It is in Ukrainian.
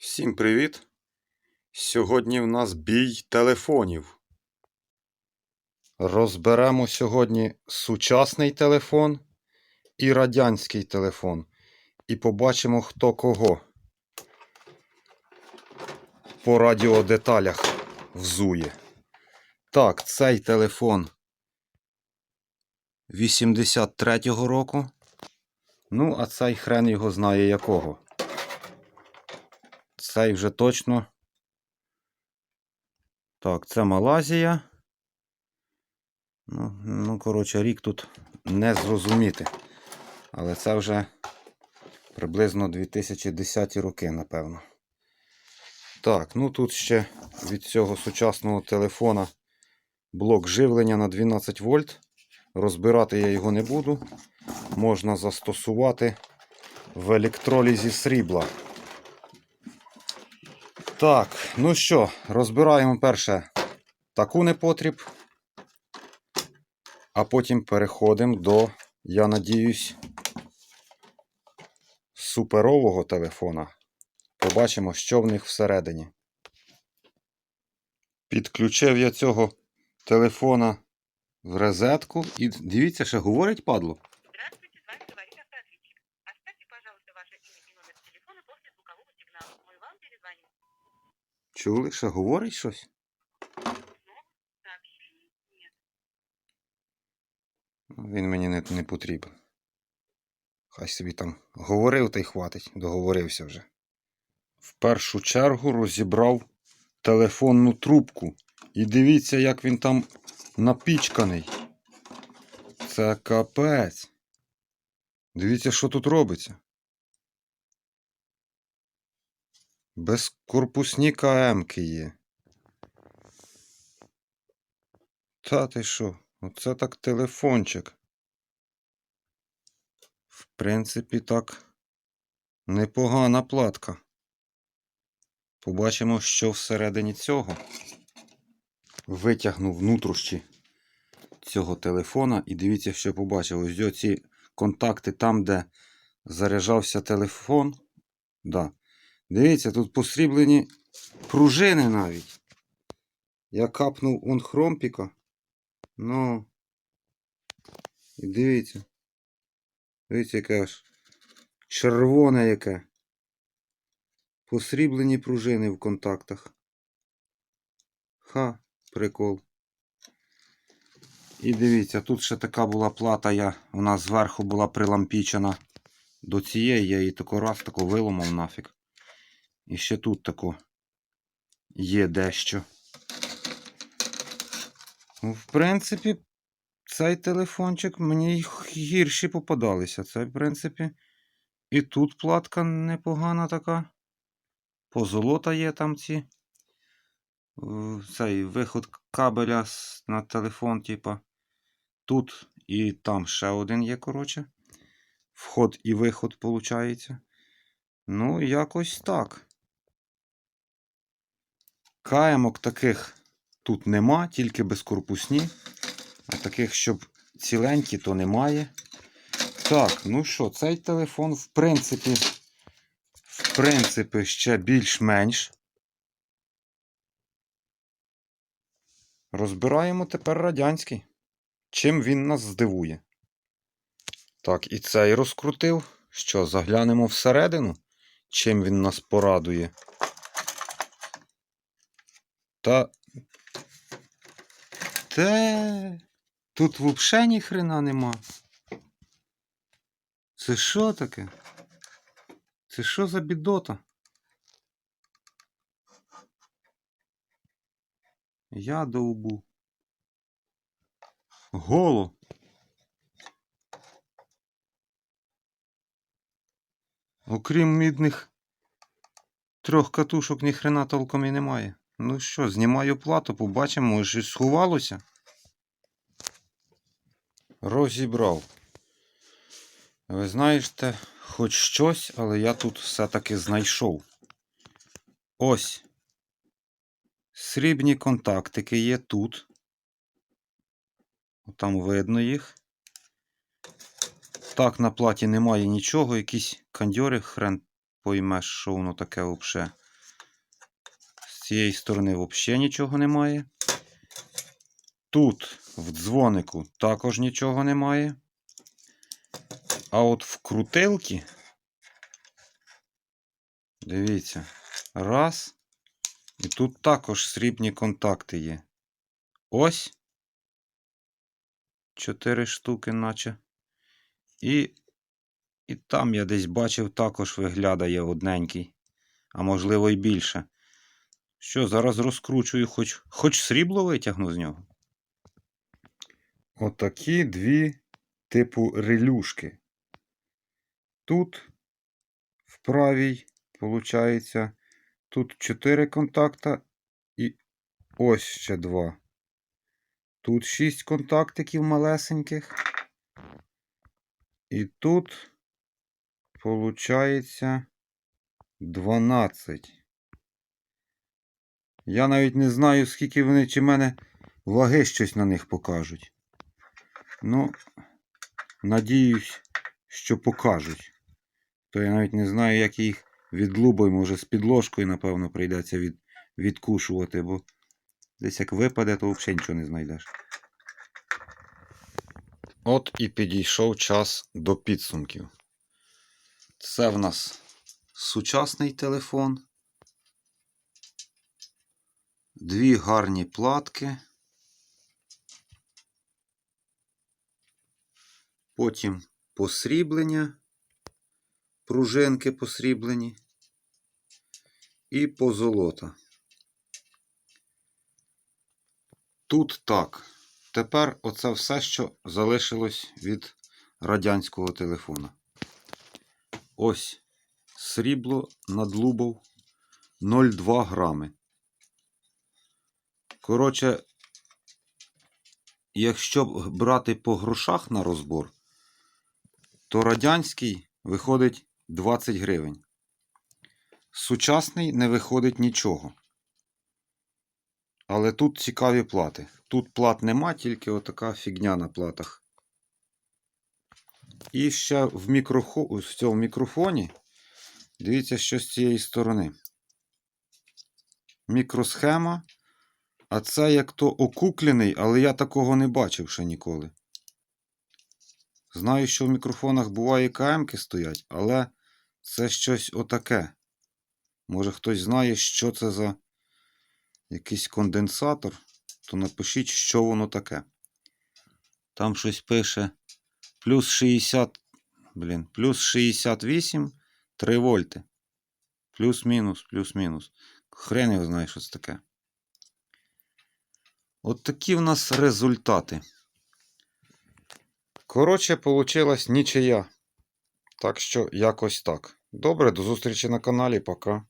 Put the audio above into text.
Всім привіт! Сьогодні в нас бій телефонів. Розберемо сьогодні сучасний телефон і радянський телефон. І побачимо, хто кого по радіодеталях взує. Так, цей телефон 83-го року. Ну, а цей хрен його знає якого. Цей вже точно. Так, це Малазія. Ну, ну, коротше, рік тут не зрозуміти. Але це вже приблизно 2010 роки, напевно. Так, ну тут ще від цього сучасного телефона блок живлення на 12 вольт. Розбирати я його не буду. Можна застосувати в електролізі срібла. Так, ну що, розбираємо перше таку непотріб, а потім переходимо до, я надіюсь, суперового телефона. Побачимо, що в них всередині. Підключив я цього телефона в розетку і дивіться, що говорить падло. Чули, що говорить щось? Він мені не, не потрібен. Хай собі там говорив та й хватить, договорився вже. В першу чергу розібрав телефонну трубку. І дивіться, як він там напічканий. Це капець. Дивіться, що тут робиться. Безкорпусні КМки є. Та ти що? Оце так телефончик. В принципі, так непогана платка. Побачимо, що всередині цього. Витягнув нутрощі цього телефона і дивіться, що побачив. Ось оці контакти там, де заряджався телефон. Да. Дивіться, тут посріблені пружини навіть. Я капнув он хромпіка. Ну. І дивіться. Дивіться, яке аж червоне яке. Посріблені пружини в контактах. Ха, прикол. І дивіться, тут ще така була плата, я, вона зверху була прилампічена до цієї, я її тако раз тако виломав нафіг. І ще тут тако є дещо. Ну, В принципі, цей телефончик мені гірші попадалися. Це, в принципі, і тут платка непогана така. Позолота є там ці. Цей виход кабеля на телефон, типа. Тут і там ще один є, коротше. Вход і виход, виходить. Ну, якось так. Каємок таких тут нема, тільки безкорпусні. А таких, щоб ціленькі, то немає. Так, ну що, цей телефон, в принципі, в принципі, ще більш-менш. Розбираємо тепер радянський. Чим він нас здивує? Так, і цей розкрутив. Що, заглянемо всередину? Чим він нас порадує? Та. Те. Тут взагалі ні хрена нема. Це що таке? Це що за бідота? Я довбу. Голо. Окрім мідних трьох катушок, ні хрена толком і немає. Ну що, знімаю плату, побачимо, щось сховалося. Розібрав. Ви знаєте, хоч щось, але я тут все-таки знайшов. Ось. Срібні контактики є тут. Там видно їх. Так, на платі немає нічого, якісь кандьори, хрен поймеш, що воно таке взагалі. Цієї сторони взагалі нічого немає. Тут в дзвонику також нічого немає. А от в крутилки. Дивіться. Раз. І тут також срібні контакти є. Ось. Чотири штуки, наче. І, і там я десь бачив, також виглядає одненький. А можливо і більше. Що, зараз розкручую, хоч, хоч срібло витягну з нього. Отакі дві типу релюшки. Тут в правій, виходить, тут 4 контакта і ось ще два. Тут 6 контактиків малесеньких. І тут, виходить, 12. Я навіть не знаю, скільки вони чи мене ваги щось на них покажуть. Ну, надіюсь, що покажуть. То я навіть не знаю, як їх відлубою, може з підложкою, напевно, прийдеться від, відкушувати, бо десь як випаде, то взагалі нічого не знайдеш. От і підійшов час до підсумків. Це в нас сучасний телефон. Дві гарні платки. Потім посріблення, пружинки посріблені і позолота. Тут так. Тепер оце все, що залишилось від радянського телефона. Ось срібло надлубов 0,2 грами. Коротше, якщо брати по грошах на розбор, то радянський виходить 20 гривень. Сучасний не виходить нічого. Але тут цікаві плати. Тут плат нема, тільки отака фігня на платах. І ще в, мікрохо... в цьому мікрофоні. Дивіться, що з цієї сторони. Мікросхема. А це як то окуклений, але я такого не бачив ще ніколи. Знаю, що в мікрофонах буває КМки стоять, але це щось отаке. Може хтось знає, що це за якийсь конденсатор, то напишіть, що воно таке. Там щось пише плюс 60, блін, плюс 68, 3 вольти. Плюс-мінус, плюс-мінус. Хрен його знає, що це таке. От такі в нас результати. Коротше, получилась нічия. Так що якось так. Добре, до зустрічі на каналі. Пока.